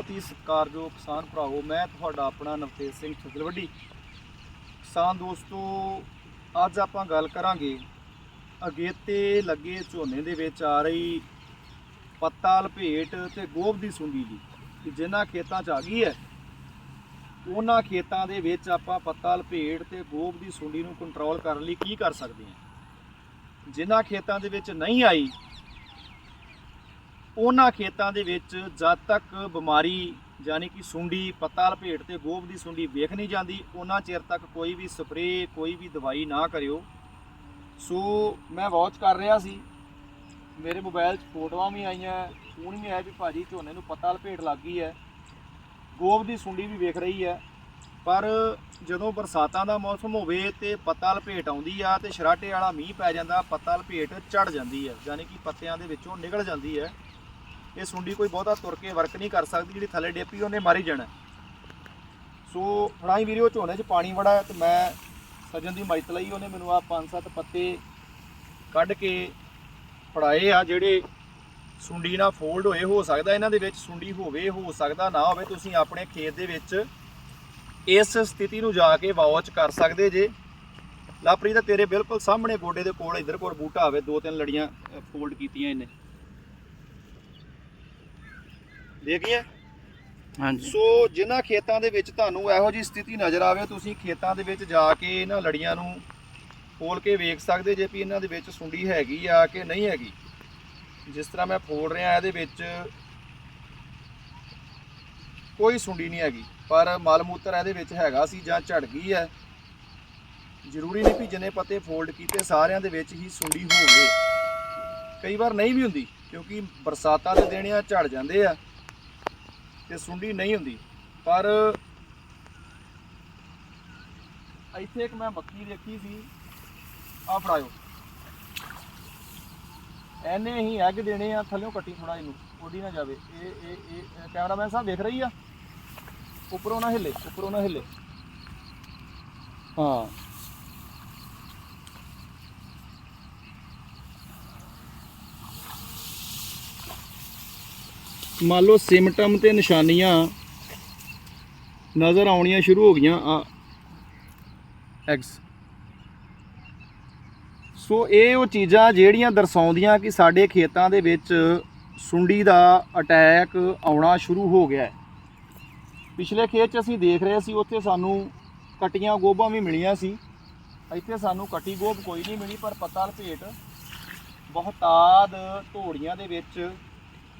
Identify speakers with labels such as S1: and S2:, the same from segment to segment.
S1: ਬਹੁਤ ਹੀ ਸਤਿਕਾਰਯੋਗ ਕਿਸਾਨ ਭਰਾਵੋ, ਮੈਂ ਤੁਹਾਡਾ ਆਪਣਾ ਨਵਤੇਜ ਸਿੰਘ ਛਤਲਵੱਡੀ ਕਿਸਾਨ ਦੋਸਤੋ, ਅੱਜ ਆਪਾਂ ਗੱਲ ਕਰਾਂਗੇ ਅਗੇਤੇ ਲੱਗੇ ਝੋਨੇ ਦੇ ਵਿੱਚ ਆ ਰਹੀ ਪੱਤਾ ਲਪੇਟ ਤੇ ਗੋਭ ਦੀ ਸੁੰਡੀ ਦੀ ਕਿ ਜਿਨ੍ਹਾਂ ਖੇਤਾਂ 'ਚ ਆ ਗਈ ਹੈ। ਉਹਨਾਂ ਖੇਤਾਂ ਦੇ ਵਿੱਚ ਆਪਾਂ ਪੱਤਾ ਲਪੇਟ ਤੇ ਗੋਭ ਦੀ ਸੁੰਡੀ ਨੂੰ ਕੰਟਰੋਲ ਕਰਨ ਲਈ ਕੀ ਕਰ ਸਕਦੇ ਹਾਂ? ਜਿਨ੍ਹਾਂ ਖੇਤਾਂ ਦੇ ਵਿੱਚ ਨਹੀਂ ਆਈ ਉਹਨਾਂ ਖੇਤਾਂ ਦੇ ਵਿੱਚ ਜਦ ਤੱਕ ਬਿਮਾਰੀ ਯਾਨੀ ਕਿ ਸੁੰਡੀ ਪੱਤਾ ਲਪੇਟ ਤੇ ਗੋਭ ਦੀ ਸੁੰਡੀ ਵੇਖ ਨਹੀਂ ਜਾਂਦੀ, ਉਹਨਾਂ ਚਿਰ ਤੱਕ ਕੋਈ ਵੀ ਸਪਰੇਅ, ਕੋਈ ਵੀ ਦਵਾਈ ਨਾ ਕਰਿਓ। ਸੋ ਮੈਂ ਵਾਚ ਕਰ ਰਿਹਾ ਸੀ। ਮੇਰੇ ਮੋਬਾਈਲ 'ਚ ਫੋਟੋਆਂ ਵੀ ਆਈਆਂ ਫੋਨ ਵੀ ਆਇਆ ਵੀ ਭਾਜੀ ਝੋਨੇ ਨੂੰ ਪੱਤਾ ਲਪੇਟ ਲੱਗ ਗਈ ਹੈ। ਗੋਭ ਦੀ ਸੁੰਡੀ ਵੀ ਵੇਖ ਰਹੀ ਹੈ। ਪਰ ਜਦੋਂ ਬਰਸਾਤਾਂ ਦਾ ਮੌਸਮ ਹੋਵੇ ਤੇ ਪੱਤਾ ਲਪੇਟ ਆਉਂਦੀ ਆ ਤੇ ਸ਼ਰਾਟੇ ਵਾਲਾ ਮੀਂਹ ਪੈ ਜਾਂਦਾ ਪੱਤਾ ਲਪੇਟ ਝੜ ਜਾਂਦੀ ਹੈ। ਯਾਨੀ ਕਿ ਪੱਤਿਆਂ ਦੇ ਵਿੱਚੋਂ ਨਿਕਲ ਜਾਂਦੀ ਹੈ। ਇਹ ਸੁੰਡੀ ਕੋਈ ਬਹੁਤਾ ਤੁਰ ਕੇ ਵਰਕ ਨਹੀਂ ਕਰ ਸਕਦੀ, ਜਿਹੜੀ ਥੱਲੇ ਡੇਪੀ ਉਹਨੇ ਮਾਰੀ ਜਾਣਾ। ਸੋ ਫੜਾਈ ਵੀਡੀਓ ਝੋਨੇ 'ਚ ਪਾਣੀ ਬੜਾ ਹੈ ਤੇ ਮੈਂ ਸੱਜਣ ਦੀ ਮਦਦ ਲਈ, ਉਹਨੇ ਮੈਨੂੰ ਆ ਪੰਜ ਸੱਤ ਪੱਤੇ ਕੱਢ ਕੇ ਫੜਾਏ ਆ, ਜਿਹੜੇ ਸੁੰਡੀ ਨਾਲ ਫੋਲਡ ਹੋਏ ਹੋ ਸਕਦਾ, ਇਹਨਾਂ ਦੇ ਵਿੱਚ ਸੁੰਡੀ ਹੋਵੇ, ਹੋ ਸਕਦਾ ਨਾ ਹੋਵੇ, ਤੁਸੀਂ ਆਪਣੇ ਖੇਤ ਦੇ ਵਿੱਚ ਇਸ ਸਥਿਤੀ ਨੂੰ ਜਾ ਕੇ ਵਾਚ ਕਰ ਸਕਦੇ ਜੇ। ਲਾਪਰੀ ਤਾਂ ਤੇਰੇ ਬਿਲਕੁਲ ਸਾਹਮਣੇ ਗੋਡੇ ਦੇ ਕੋਲ, ਇਧਰ ਕੋਲ ਬੂਟਾ ਹੋਵੇ, ਦੋ ਤਿੰਨ ਲੜੀਆਂ ਫੋਲਡ ਕੀਤੀਆਂ ਇਹਨੇ। ਦੇਖੀਆਂ
S2: ਹਾਂਜੀ।
S1: ਸੋ ਜਿਨ੍ਹਾਂ ਖੇਤਾਂ ਦੇ ਵਿੱਚ ਤੁਹਾਨੂੰ ਇਹੋ ਜੀ ਸਥਿਤੀ ਨਜ਼ਰ ਆਵੇ ਤੁਸੀਂ ਖੇਤਾਂ ਦੇ ਵਿੱਚ ਜਾ ਕੇ ਇਹਨਾਂ ਲੜੀਆਂ ਨੂੰ ਖੋਲ ਕੇ ਵੇਖ ਸਕਦੇ ਜੇ ਵੀ ਇਹਨਾਂ ਦੇ ਵਿੱਚ ਸੁੰਡੀ ਹੈਗੀ ਆ ਕਿ ਨਹੀਂ ਹੈਗੀ। ਜਿਸ ਤਰ੍ਹਾਂ ਮੈਂ ਫੋੜ ਰਿਹਾ ਇਹਦੇ ਵਿੱਚ ਕੋਈ ਸੁੰਡੀ ਨਹੀਂ ਹੈਗੀ ਪਰ ਮਲ ਮੂਤਰ ਇਹਦੇ ਵਿੱਚ ਹੈਗਾ ਸੀ ਜਾਂ ਝੜ ਗਈ ਹੈ। ਜ਼ਰੂਰੀ ਨਹੀਂ ਵੀ ਜਿੰਨੇ ਪੱਤੇ ਫੋਲਡ ਕੀਤੇ ਸਾਰਿਆਂ ਦੇ ਵਿੱਚ ਹੀ ਸੁੰਡੀ ਹੋਵੇ। ਕਈ ਵਾਰ ਨਹੀਂ ਵੀ ਹੁੰਦੀ ਕਿਉਂਕਿ ਬਰਸਾਤਾਂ ਦੇ ਦਿਨ ਆ ਝੜ ਜਾਂਦੇ ਆ। ਤੇ ਸੁੰਡੀ ਨਹੀਂ ਹੁੰਦੀ। ਪਰ ਇੱਥੇ ਇੱਕ ਮੈਂ ਮੱਕੀ ਦੇਖੀ ਸੀ। ਆ ਫੜਾਇਓ। ਐਨੇ ਹੀ ਐਗ ਦੇਣੇ ਆ, ਥੱਲਿਓਂ ਕੱਟੀ ਥੋੜਾ ਇਹਨੂੰ ਉੱਡੀ ਨਾ ਜਾਵੇ। ਇਹ ਇਹ ਇਹ ਕੈਮਰਾਮੈਨ ਸਾਹਿਬ ਦੇਖ ਰਹੀ ਆ? ਉੱਪਰੋਂ ਨਾ ਹਿੱਲੇ, ਉੱਪਰੋਂ ਨਾ ਹਿੱਲੇ। ਹਾਂ। ਮੰਨ ਲਓ ਸਿਮਟਮ ਤੇ ਨਿਸ਼ਾਨੀਆਂ ਨਜ਼ਰ ਆਉਣੀਆਂ ਸ਼ੁਰੂ ਹੋ ਗਈਆਂ ਆ। ਐਕਸ ਸੋ ਇਹ ਉਹ ਚੀਜ਼ਾਂ ਜਿਹੜੀਆਂ ਦਰਸਾਉਂਦੀਆਂ ਕਿ ਸਾਡੇ ਖੇਤਾਂ ਦੇ ਵਿੱਚ ਸੁੰਡੀ ਦਾ ਅਟੈਕ ਆਉਣਾ ਸ਼ੁਰੂ ਹੋ ਗਿਆ ਹੈ। ਪਿਛਲੇ ਖੇਤ 'ਚ ਅਸੀਂ ਦੇਖ ਰਹੇ ਸੀ, ਉੱਥੇ ਸਾਨੂੰ ਕਟੀਆਂ ਗੋਭਾਂ ਵੀ ਮਿਲੀਆਂ ਸੀ। ਇੱਥੇ ਸਾਨੂੰ ਕਟੀ ਗੋਭ ਕੋਈ ਨਹੀਂ ਮਿਲੀ, ਪਰ ਪੱਤਾ ਲਪੇਟ ਬਹੁਤਾਦ ਧੋੜੀਆਂ ਦੇ ਵਿੱਚ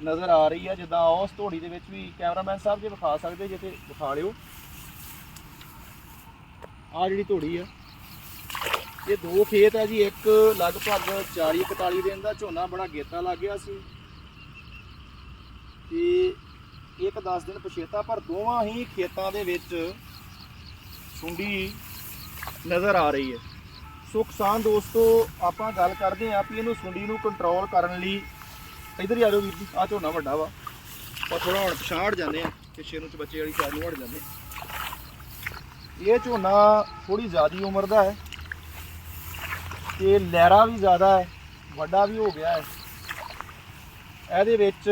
S1: ਨਜ਼ਰ ਆ ਰਹੀ ਹੈ ਜਿੱਦਾਂ ਉਸ ਧੋੜੀ ਦੇ ਵਿੱਚ ਵੀ ਕੈਮਰਾਮੈਨ ਸਾਹਿਬ ਜੇ ਵਿਖਾ ਸਕਦੇ ਜੇ ਤੇ ਵਿਖਾ ਲਿਓ। ਆ ਜਿਹੜੀ ਧੋੜੀ ਆ, ਇਹ ਦੋ ਖੇਤ ਆ ਜੀ, ਇੱਕ ਲਗਭਗ 40 41 ਦਿਨ ਦਾ ਝੋਨਾ ਬੜਾ ਗੇਤਾ ਲੱਗ ਗਿਆ ਸੀ। ਤੇ ਇੱਕ 10 ਦਿਨ ਪਛੇਤਾ, ਪਰ ਦੋਵਾਂ ਹੀ ਖੇਤਾਂ ਦੇ ਵਿੱਚ ਸੁੰਡੀ ਨਜ਼ਰ ਆ ਰਹੀ ਹੈ। ਸੋ ਕਿਸਾਨ ਦੋਸਤੋ, ਆਪਾਂ ਗੱਲ ਕਰਦੇ ਆਂ ਵੀ ਇਹਨੂੰ ਸੁੰਡੀ ਨੂੰ ਕੰਟਰੋਲ ਕਰਨ ਲਈ ਇਧਰ ਹੀ ਆ ਜਾਓ ਵੀਰ ਜੀ ਆ ਝੋਨਾ ਵੱਡਾ ਵਾ। ਪਰ ਥੋੜਾ ਹੁਣ ਪਛਾੜ ਜਾਂਦੇ ਆ ਪਿੱਛੇ ਨੂੰ ਚ ਬੱਚੇ ਵਾਲੀ ਸਾਈਡ ਨੂੰ ਹਟ ਜਾਂਦੇ ਇਹ ਝੋਨਾ ਥੋੜੀ ਜ਼ਿਆਦੀ ਉਮਰ ਦਾ ਹੈ ਤੇ ਲਹਿਰਾ ਵੀ ਜ਼ਿਆਦਾ ਹੈ, ਵੱਡਾ ਵੀ ਹੋ ਗਿਆ ਹੈ। ਇਹਦੇ ਵਿੱਚ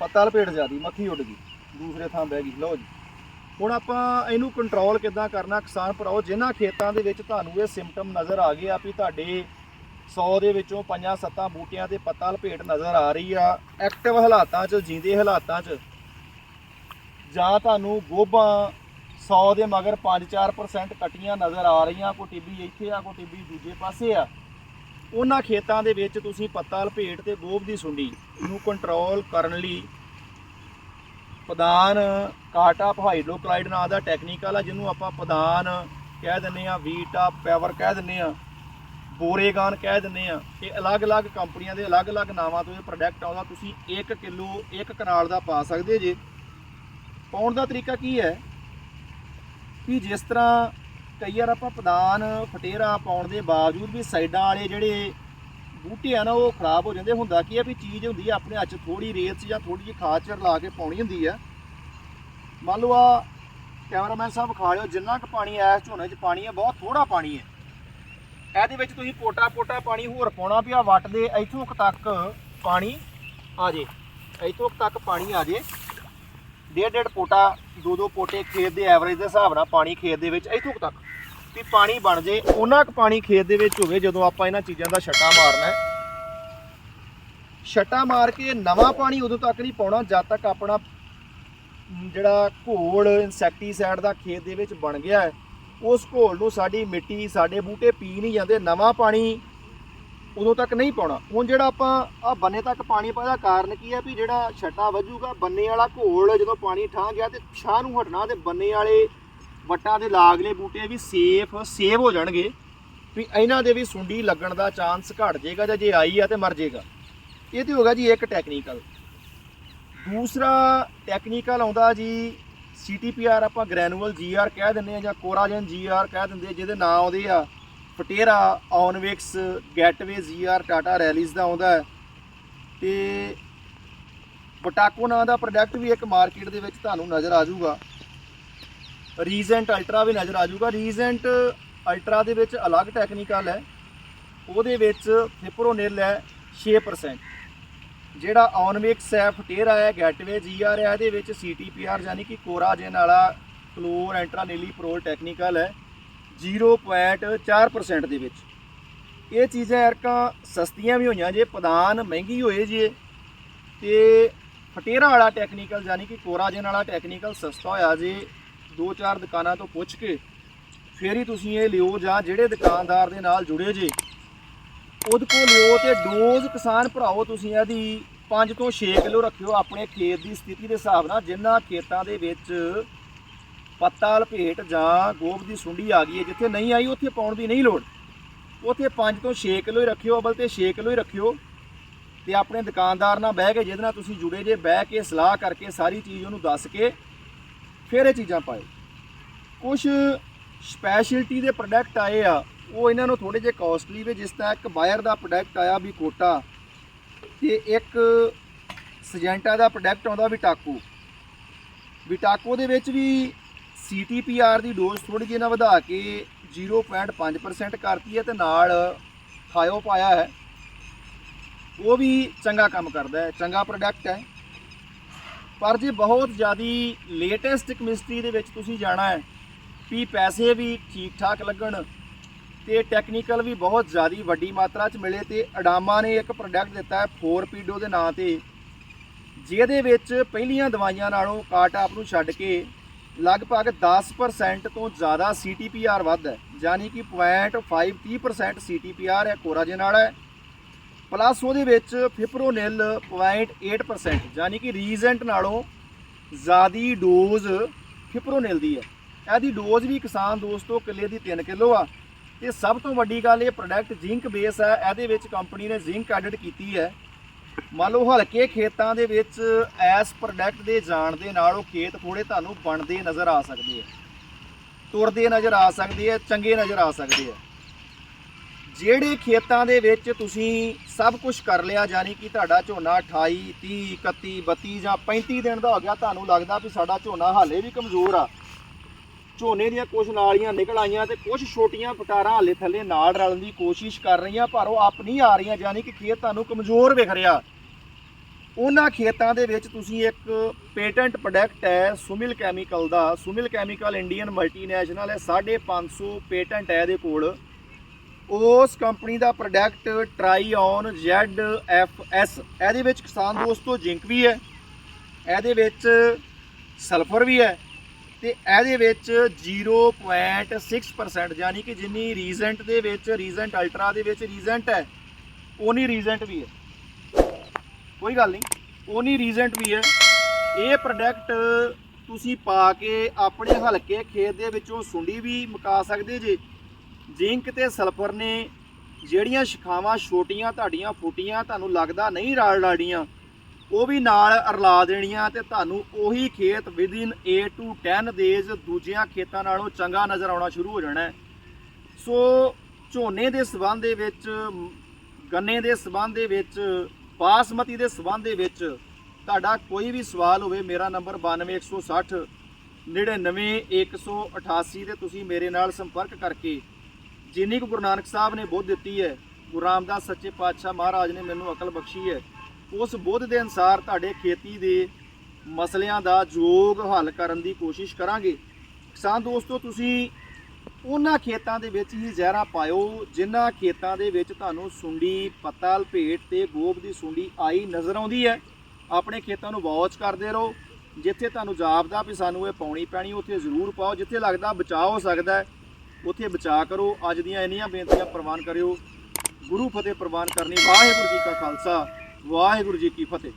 S1: ਪੱਤਾ ਲਪੇਟ ਜ਼ਿਆਦੀ, ਮੱਖੀ ਉੱਡ ਗਈ, ਦੂਸਰੇ ਥਾਂ ਬਹਿ ਗਈ। ਲਓ ਜੀ, ਹੁਣ ਆਪਾਂ ਇਹਨੂੰ ਕੰਟਰੋਲ ਕਿੱਦਾਂ ਕਰਨਾ ਕਿਸਾਨ ਭਰਾਓ, ਜਿਨ੍ਹਾਂ ਖੇਤਾਂ ਦੇ ਵਿੱਚ ਤੁਹਾਨੂੰ ਇਹ ਸਿੰਪਟਮ ਨਜ਼ਰ ਆ ਗਏ ਆ ਵੀ ਤੁਹਾਡੇ 100 ਦੇ ਵਿੱਚੋਂ ਪੰਜਾਂ ਸੱਤਾਂ ਬੂਟਿਆਂ ਤੇ ਪੱਤਾ ਲਪੇਟ ਨਜ਼ਰ ਆ ਰਹੀ ਆ। ਐਕਟਿਵ ਹਾਲਾਤਾਂ 'ਚ ਜੀਂਦੇ ਹਾਲਾਤਾਂ 'ਚ ਜਾਂ ਤੁਹਾਨੂੰ ਗੋਭਾਂ 100 ਦੇ ਮਗਰ 5-4% ਕਟੀਆਂ ਨਜ਼ਰ ਆ ਰਹੀਆਂ, ਕੋਈ ਟਿੱਬੀ ਇੱਥੇ ਆ, ਕੋਈ ਟਿੱਬੀ ਦੂਜੇ ਪਾਸੇ ਆ। ਉਹਨਾਂ ਖੇਤਾਂ ਦੇ ਵਿੱਚ ਤੁਸੀਂ ਪੱਤਾ ਲਪੇਟ ਤੇ ਗੋਭ ਦੀ ਸੁੰਡੀ ਨੂੰ ਕੰਟਰੋਲ ਕਰਨ ਲਈ ਪਦਾਨ ਕਾਟਾਪ ਹਾਈਡਰੋਕਲਾਈਡ ਨਾਂ ਦਾ ਟੈਕਨੀਕਲ ਆ ਜਿਹਨੂੰ ਆਪਾਂ ਪਦਾਨ ਕਹਿ ਦਿੰਨੇ ਆ ਵੀਟਾ ਪੈਵਰ ਕਹਿ ਦਿੰਨੇ ਆ ਬੋਰੇਗਾਨ ਕਹਿ ਦਿੰਨੇ ਆ ਇਹ ਅਲੱਗ-ਅਲੱਗ ਕੰਪਨੀਆਂ ਦੇ ਅਲੱਗ-ਅਲੱਗ ਨਾਵਾਂ ਤੋਂ ਇਹ ਪ੍ਰੋਡਕਟ ਆਉਂਦਾ, ਤੁਸੀਂ 1 ਕਿਲੋ 1 ਕਨਾਲ ਦਾ ਪਾ ਸਕਦੇ ਜੇ। ਪਾਉਣ ਦਾ ਤਰੀਕਾ ਕੀ ਹੈ? ਕਿ ਜਿਸ ਤਰ੍ਹਾਂ ਕਈ ਵਾਰ ਆਪਾਂ ਪਦਾਨ, ਫਟੇਰਾ ਪਾਉਣ ਦੇ ਬਾਵਜੂਦ ਵੀ ਸਾਈਡਾਂ ਵਾਲੇ ਜਿਹੜੇ ਬੂਟੇ ਆ ਨਾ, ਉਹ ਖਰਾਬ ਹੋ ਜਾਂਦੇ। ਹੁੰਦਾ ਕੀ ਹੈ ਵੀ ਚੀਜ਼ ਹੁੰਦੀ ਹੈ ਆਪਣੇ ਹੱਥ 'ਚ ਥੋੜੀ ਰੇਤ 'ਚ ਜਾਂ ਥੋੜੀ ਜਿਹੀ ਖਾਦ 'ਚ ਲਾ ਕੇ ਪਾਉਣੀ ਹੁੰਦੀ ਹੈ ਮੰਨ ਲਓ ਆ ਕੈਮਰਾਮੈਨ ਸਾਹਿਬ ਖਾ ਲਿਓ, ਜਿੰਨਾ ਕੁ ਪਾਣੀ ਐਸ ਝੋਨੇ 'ਚ ਪਾਣੀ ਹੈ, ਬਹੁਤ ਥੋੜਾ ਪਾਣੀ ਹੈ। ਇਹਦੇ ਵਿੱਚ ਤੁਸੀਂ ਪੋਟਾ ਪੋਟਾ ਪਾਣੀ ਹੋਰ ਪਾਉਣਾ ਵੀ ਆ, ਵੱਟ ਦੇ ਇੱਥੋਂ ਤੱਕ ਪਾਣੀ ਆ ਜੇ, ਇੱਥੋਂ ਤੱਕ ਪਾਣੀ ਆ ਜੇ। ਡੇਢ ਡੇਢ ਪੋਟਾ, ਦੋ ਦੋ ਪੋਟੇ ਖੇਤ ਦੇ ਐਵਰੇਜ ਦੇ ਹਿਸਾਬ ਨਾਲ ਪਾਣੀ ਖੇਤ ਦੇ ਵਿੱਚ ਇੱਥੋਂ ਤੱਕ ਵੀ ਪਾਣੀ ਬਣ ਜੇ, ਉਹਨਾਂ ਕੁ ਪਾਣੀ ਖੇਤ ਦੇ ਵਿੱਚ ਹੋਵੇ ਜਦੋਂ ਆਪਾਂ ਇਹਨਾਂ ਚੀਜ਼ਾਂ ਦਾ ਛੱਟਾ ਮਾਰਨਾ ਹੈ। ਛੱਟਾ ਮਾਰ ਕੇ ਨਵਾਂ ਪਾਣੀ ਉਦੋਂ ਤੱਕ ਨਹੀਂ ਪਾਉਣਾ, ਜਦ ਤੱਕ ਆਪਣਾ ਜਿਹੜਾ ਘੋਲ ਇਨਸੈਕਟੀਸਾਈਡ ਦਾ ਖੇਤ ਦੇ ਵਿੱਚ ਬਣ ਗਿਆ ਹੈ ਉਸ ਘੋਲ ਨੂੰ ਸਾਡੀ ਮਿੱਟੀ, ਸਾਡੇ ਬੂਟੇ ਪੀ ਨਹੀਂ ਜਾਂਦੇ, ਨਵਾਂ ਪਾਣੀ ਉਦੋਂ ਤੱਕ ਨਹੀਂ ਪਾਉਣਾ। ਹੁਣ ਜਿਹੜਾ ਆਪਾਂ ਆ ਬੰਨੇ ਤੱਕ ਪਾਣੀ ਪਾਇਆ ਕਾਰਨ ਕੀ ਹੈ ਵੀ ਜਿਹੜਾ ਛੱਟਾ ਵੱਜੂਗਾ, ਬੰਨੇ ਵਾਲਾ ਘੋਲ ਜਦੋਂ ਪਾਣੀ ਠਾਂ ਗਿਆ ਤੇ ਛਾਂ ਨੂੰ ਹਟਣਾ ਤੇ ਬੰਨੇ ਵਾਲੇ ਵੱਟਾਂ ਦੇ ਲਾਗਲੇ ਬੂਟੇ ਵੀ ਸੇਫ, ਸੇਵ ਹੋ ਜਾਣਗੇ। ਵੀ ਇਹਨਾਂ ਦੇ ਵੀ ਸੁੰਡੀ ਲੱਗਣ ਦਾ ਚਾਂਸ ਘਟ ਜਾਏਗਾ ਜਾਂ ਜੇ ਆਈ ਆ ਤੇ ਮਰ ਜਾਏਗਾ। ਇਹ ਤੇ ਹੋਗਾ ਜੀ ਇੱਕ ਟੈਕਨੀਕਲ ਦੂਸਰਾ ਟੈਕਨੀਕਲ ਆਉਂਦਾ ਜੀ ਸੀਟੀਪੀਆਰ ਆਪਾਂ ਗ੍ਰੈਨੂਅਲ ਜੀਆਰ ਕਹਿ ਦਿੰਦੇ ਆ ਜਾਂ ਕੋਰਾਜਨ ਜੀਆਰ ਕਹਿ ਦਿੰਦੇ ਆ, ਜਿਹਦੇ ਨਾਂ ਆਉਂਦੇ ਆ। ਫਟੇਰਾ ਔਨਵਿਕਸ ਗੈਟਵੇ ਜੀਆਰ ਟਾਟਾ ਰੈਲੀਜ਼ ਦਾ ਆਉਂਦਾ ਹੈ। ਤੇ ਬਟਾਕੋ ਨਾਂ ਦਾ ਪ੍ਰੋਡਕਟ ਵੀ ਇੱਕ ਮਾਰਕੀਟ ਦੇ ਵਿੱਚ ਤੁਹਾਨੂੰ ਨਜ਼ਰ ਆ ਜਾਊਗਾ। ਰੀਜੈਂਟ ਅਲਟਰਾ ਵੀ ਨਜ਼ਰ ਆ ਜਾਊਗਾ। ਰੀਜੈਂਟ ਅਲਟਰਾ ਦੇ ਵਿੱਚ ਅਲੱਗ ਟੈਕਨੀਕਲ ਹੈ। ਉਹਦੇ ਵਿੱਚ ਫਿਪਰੋਨਿਲ ਹੈ 6% ਜਿਹੜਾ ਔਨਵਿਕਸ ਹੈ ਫਟੇਰਾ ਹੈ ਗੈਟਵੇ ਜੀਆਰ ਹੈ ਇਹਦੇ ਵਿੱਚ ਸੀਟੀਪੀਆਰ ਯਾਨੀ ਕਿ ਕੋਰਾਜਨ ਵਾਲਾ ਕਲੋਰ ਐਂਟਰਾਨੀਲੀ ਪ੍ਰੋਲ ਟੈਕਨੀਕਲ ਹੈ 0.4% ਦੇ ਵਿੱਚ। ਇਹ ਚੀਜ਼ਾਂ ਐਰਕਾਂ ਸਸਤੀਆਂ ਵੀ ਹੋਈਆਂ ਜੇ ਪਦਾਨ ਮਹਿੰਗੀ ਹੋਏ ਜੇ, ਤੇ ਫਟੇਰਾ ਵਾਲਾ ਟੈਕਨੀਕਲ ਯਾਨੀ ਕਿ ਕੋਰਾਜਨ ਵਾਲਾ ਟੈਕਨੀਕਲ ਸਸਤਾ ਹੋਇਆ ਜੇ, ਦੋ ਚਾਰ ਦੁਕਾਨਾਂ ਤੋਂ ਪੁੱਛ ਕੇ, ਫੇਰ ਹੀ ਤੁਸੀਂ ਇਹ ਲਿਓ ਜਾਂ ਜਿਹੜੇ ਦੁਕਾਨਦਾਰ ਦੇ ਨਾਲ ਜੁੜੇ ਜੇ ਉਹਦੇ ਕੋਲ ਲਿਓ ਤੇ ਡੋਜ਼ ਕਿਸਾਨ ਭਰਾਓ ਤੁਸੀਂ ਇਹਦੀ 5 ਤੋਂ 6 ਕਿਲੋ ਰੱਖਿਓ ਆਪਣੇ ਖੇਤ ਦੀ ਸਥਿਤੀ ਦੇ ਹਿਸਾਬ ਨਾਲ, ਜਿੰਨਾ ਖੇਤਾਂ ਦੇ ਵਿੱਚ ਪੱਤਾ ਲਪੇਟ ਜਾਂ ਗੋਭ ਦੀ ਸੁੰਡੀ ਆ ਗਈ ਹੈ, ਜਿੱਥੇ ਨਹੀਂ ਆਈ ਉੱਥੇ ਪਾਉਣ ਦੀ ਨਹੀਂ ਲੋੜ। ਉੱਥੇ 5 ਤੋਂ 6 ਕਿਲੋ ਹੀ ਰੱਖਿਓ, ਅਬਲ ਤੇ 6 ਕਿਲੋ ਹੀ ਰੱਖਿਓ ਤੇ ਆਪਣੇ ਦੁਕਾਨਦਾਰ ਨਾਲ ਬਹਿ ਕੇ, ਜਿਹਦੇ ਨਾਲ ਤੁਸੀਂ ਜੁੜੇ ਜੇ, ਬਹਿ ਕੇ ਸਲਾਹ ਕਰਕੇ ਸਾਰੀ ਚੀਜ਼ ਉਹਨੂੰ ਦੱਸ ਕੇ ਫਿਰ ਇਹ ਚੀਜ਼ਾਂ ਪਾਓ ਕੁਝ ਸਪੈਸ਼ਲਟੀ ਦੇ ਪ੍ਰੋਡਕਟ ਆਏ ਆ ਉਹ ਇਹਨਾਂ ਨੂੰ ਥੋੜੇ ਜਿਹੇ ਕਾਸਟਲੀ ਵੀ, ਜਿਸ ਤਰ੍ਹਾਂ ਇੱਕ ਬਾਇਰ ਦਾ ਪ੍ਰੋਡਕਟ ਆਇਆ ਵੀ ਕੋਟਾ ਤੇ ਇੱਕ ਸਜੈਂਟਾ ਦਾ ਪ੍ਰੋਡਕਟ ਆਉਂਦਾ ਵਿਟਾਕੋ ਵਿਟਾਕੋ ਦੇ ਵਿੱਚ ਵੀ ਸੀਟੀਪੀਆਰ ਦੀ ਡੋਜ਼ ਥੋੜੀ ਜਿਹੀ ਨਾ ਵਧਾ ਕੇ 0.5% ਕਰਤੀ ਹੈ ਤੇ ਨਾਲ ਥਾਇਓ ਪਾਇਆ ਹੈ। ਉਹ ਵੀ ਚੰਗਾ ਕੰਮ ਕਰਦਾ ਹੈ, ਚੰਗਾ ਪ੍ਰੋਡਕਟ ਹੈ। ਪਰ ਜੇ ਬਹੁਤ ਜ਼ਿਆਦੀ ਲੇਟੈਸਟ ਕੈਮਿਸਟਰੀ ਦੇ ਵਿੱਚ ਤੁਸੀਂ ਜਾਣਾ ਹੈ ਵੀ ਪੈਸੇ ਵੀ ਠੀਕ ਠਾਕ ਲੱਗਣ ਤੇ ਟੈਕਨੀਕਲ ਵੀ ਬਹੁਤ ਜ਼ਿਆਦੀ ਵੱਡੀ ਮਾਤਰਾ 'ਚ ਮਿਲੇ ਤੇ ਅਡਾਮਾ ਨੇ ਇੱਕ ਪ੍ਰੋਡਕਟ ਦਿੱਤਾ ਹੈ 4ਪੀਡੋ ਦੇ ਨਾਂ ਤੇ। ਜਿਹਦੇ ਵਿੱਚ ਪਹਿਲੀਆਂ ਦਵਾਈਆਂ ਨਾਲੋਂ ਕਾਟਾਪ ਨੂੰ ਛੱਡ ਕੇ ਲਗਭਗ 10% ਤੋਂ ਜ਼ਿਆਦਾ ਸੀਟੀਪੀਆਰ ਵੱਧ ਹੈ, ਯਾਨੀ ਕਿ 0.530% ਸੀਟੀਪੀਆਰ ਹੈ, ਕੋਰਾਜਨ ਵਾਲਾ ਹੈ। ਪਲੱਸ ਉਹਦੇ ਵਿੱਚ ਫਿਪਰੋਨਿਲ 0.8% ਯਾਨੀ ਕਿ ਰੀਜੈਂਟ ਨਾਲੋਂ ਜ਼ਿਆਦੀ ਡੋਜ਼ ਫਿਪਰੋਨਿਲ ਦੀ ਹੈ। ਇਹਦੀ ਡੋਜ਼ ਵੀ ਕਿਸਾਨ ਦੋਸਤੋ ਕਿੱਲੇ ਦੀ 3 ਕਿਲੋ ਆ। ਤੇ ਸਭ ਤੋਂ ਵੱਡੀ ਗੱਲ ਇਹ ਪ੍ਰੋਡਕਟ ਜ਼ਿੰਕ ਬੇਸ ਹੈ, ਇਹਦੇ ਵਿੱਚ ਕੰਪਨੀ ਨੇ ਜ਼ਿੰਕ ਐਡਿਟ ਕੀਤੀ ਹੈ। ਮੰਨ ਲਓ ਹਲਕੇ ਖੇਤਾਂ ਦੇ ਵਿੱਚ ਐਸ ਪ੍ਰੋਡਕਟ ਦੇ ਜਾਣ ਦੇ ਨਾਲ ਉਹ ਖੇਤ ਥੋੜੇ ਤੁਹਾਨੂੰ ਬਣਦੇ ਨਜ਼ਰ ਆ ਸਕਦੇ ਆ। ਤੁਰਦੇ ਨਜ਼ਰ ਆ ਸਕਦੇ ਆ, ਚੰਗੇ ਨਜ਼ਰ ਆ ਸਕਦੇ ਆ। ਜਿਹੜੇ ਖੇਤਾਂ ਦੇ ਵਿੱਚ ਤੁਸੀਂ ਸਭ ਕੁਝ ਕਰ ਲਿਆ, ਯਾਨੀ ਕਿ ਤੁਹਾਡਾ ਝੋਨਾ 28 30 31 32 ਜਾਂ 35 ਦਿਨ ਦਾ ਹੋ ਗਿਆ, ਤੁਹਾਨੂੰ ਲੱਗਦਾ ਵੀ ਸਾਡਾ ਝੋਨਾ ਹਾਲੇ ਵੀ ਕਮਜ਼ੋਰ ਆ। ਝੋਨੇ ਦੀਆਂ ਕੁਝ ਨਾਲੀਆਂ ਨਿਕਲ ਆਈਆਂ ਤੇ ਕੁਝ ਛੋਟੀਆਂ ਪਟਾਰਾਂ ਹਾਲੇ ਥੱਲੇ ਨਾਲ ਰਲਣ ਦੀ ਕੋਸ਼ਿਸ਼ ਕਰ ਰਹੀਆਂ, ਪਰ ਉਹ ਆਪ ਨਹੀਂ ਆ ਰਹੀਆਂ, ਯਾਨੀ ਕਿ ਖੇਤ ਤੁਹਾਨੂੰ ਕਮਜ਼ੋਰ ਵਿਖ ਰਿਹਾ। ਉਹਨਾਂ ਖੇਤਾਂ ਦੇ ਵਿੱਚ ਤੁਸੀਂ ਇੱਕ ਪੇਟੈਂਟ ਪ੍ਰੋਡਕਟ ਹੈ, ਸੁਮਿਲ ਕੈਮੀਕਲ ਦਾ। ਸੁਮਿਲ ਕੈਮੀਕਲ ਇੰਡੀਅਨ ਮਲਟੀਨੈਸ਼ਨਲ ਹੈ 550 ਪੇਟੈਂਟ ਹੈ ਇਹਦੇ ਕੋਲ। ਉਸ ਕੰਪਨੀ ਦਾ ਪ੍ਰੋਡਕਟ ਟਰਾਈ ਔਨ ZFS ਇਹਦੇ ਵਿੱਚ ਕਿਸਾਨ ਦੋਸਤੋ, ਜ਼ਿੰਕ ਵੀ ਹੈ। ਇਹਦੇ ਵਿੱਚ ਸਲਫਰ ਵੀ ਹੈ। ਤੇ ਇਹਦੇ ਵਿੱਚ 0.6% ਯਾਨੀ ਕਿ ਜਿੰਨੀ ਰੀਜੈਂਟ ਦੇ ਵਿੱਚ ਰੀਜੈਂਟ ਅਲਟਰਾ ਦੇ ਵਿੱਚ ਰੀਜੈਂਟ ਹੈ ਉਨੀ ਰੀਜੈਂਟ ਵੀ ਹੈ। ਕੋਈ ਗੱਲ ਨਹੀਂ ਉਨੀ ਰੀਜੈਂਟ ਵੀ ਹੈ। ਇਹ ਪ੍ਰੋਡਕਟ ਤੁਸੀਂ ਪਾ ਕੇ ਆਪਣੇ ਹਲਕੇ ਖੇਤ ਦੇ ਵਿੱਚੋਂ ਸੁੰਡੀ ਵੀ ਮੁਕਾ ਸਕਦੇ ਜੇ। ਜ਼ਿੰਕ ਤੇ ਸਲਫਰ ਨੇ ਜਿਹੜੀਆਂ ਸ਼ਿਖਾਵਾਂ ਛੋਟੀਆਂ, ਤੁਹਾਡੀਆਂ ਫੁੱਟੀਆਂ, ਤੁਹਾਨੂੰ ਲੱਗਦਾ ਨਹੀਂ ਰਲ ਲਾੜੀਆਂ ਉਹ ਵੀ ਨਾਲ ਅਰਲਾ ਦੇਣੀਆਂ ਤੇ ਤੁਹਾਨੂੰ ਉਹੀ ਖੇਤ ਵਿਦਿਨ 8 ਟੂ 10 ਡੇਜ਼ ਦੂਜਿਆਂ ਖੇਤਾਂ ਨਾਲੋਂ ਚੰਗਾ ਨਜ਼ਰ ਆਉਣਾ ਸ਼ੁਰੂ ਹੋ ਜਾਣਾ ਸੋ ਝੋਨੇ ਦੇ ਸਬੰਧ ਦੇ ਵਿੱਚ, ਗੰਨੇ ਦੇ ਸਬੰਧ ਦੇ ਵਿੱਚ, ਬਾਸਮਤੀ ਦੇ ਸਬੰਧ ਦੇ ਵਿੱਚ ਤੁਹਾਡਾ ਕੋਈ ਵੀ ਸਵਾਲ ਹੋਵੇ, ਮੇਰਾ ਨੰਬਰ 92160 99188 ਤੇ ਤੁਸੀਂ ਮੇਰੇ ਨਾਲ ਸੰਪਰਕ ਕਰਕੇ ਜਿੰਨੀ ਕੁ ਗੁਰੂ ਨਾਨਕ ਸਾਹਿਬ ਨੇ ਬੁੱਧ ਦਿੱਤੀ ਹੈ, ਗੁਰੂ ਰਾਮਦਾਸ ਸੱਚੇ ਪਾਤਸ਼ਾਹ ਮਹਾਰਾਜ ਨੇ ਮੈਨੂੰ ਅਕਲ ਬਖਸ਼ੀ ਹੈ ਉਸ ਬੁੱਧ ਦੇ ਅਨਸਾਰ ਤੁਹਾਡੇ ਖੇਤੀ ਦੇ ਮਸਲਿਆਂ ਦਾ ਯੋਗ ਹੱਲ ਕਰਨ ਦੀ ਕੋਸ਼ਿਸ਼ ਕਰਾਂਗੇ। ਕਿਸਾਨ ਦੋਸਤੋ, ਤੁਸੀਂ ਉਹਨਾਂ ਖੇਤਾਂ ਦੇ ਵਿੱਚ ਹੀ ਜ਼ਹਿਰਾ ਪਾਇਓ, ਜਿਨ੍ਹਾਂ ਖੇਤਾਂ ਦੇ ਵਿੱਚ ਤੁਹਾਨੂੰ ਸੁੰਡੀ ਪੱਤਾ ਭੇਟ ਤੇ ਗੋਬ ਦੀ ਸੁੰਡੀ ਆਈ ਨਜ਼ਰ ਆਉਂਦੀ ਹੈ। ਆਪਣੇ ਖੇਤਾਂ ਨੂੰ ਵਾਚ ਕਰਦੇ ਰਹੋ। ਜਿੱਥੇ ਤੁਹਾਨੂੰ ਜਾਪਦਾ ਵੀ ਸਾਨੂੰ ਇਹ ਪਾਉਣੀ ਪੈਣੀ, ਉੱਥੇ ਜ਼ਰੂਰ ਪਾਓ। ਜਿੱਥੇ ਲੱਗਦਾ ਬਚਾਅ ਹੋ ਸਕਦਾ ਹੈ, ਉੱਥੇ ਬਚਾਅ ਕਰੋ। ਅੱਜ ਦੀਆਂ ਇੰਨੀਆਂ ਬੇਨਤੀਆਂ ਪ੍ਰਵਾਨ ਕਰਿਓ। ਗੁਰੂ ਫਤਿਹ ਪ੍ਰਵਾਨ ਕਰਨੀ। ਵਾਹਿਗੁਰੂ ਜੀ ਕਾ ਖਾਲਸਾ। ਵਾਹਿਗੁਰੂ ਜੀ ਕੀ ਫਤਿਹ।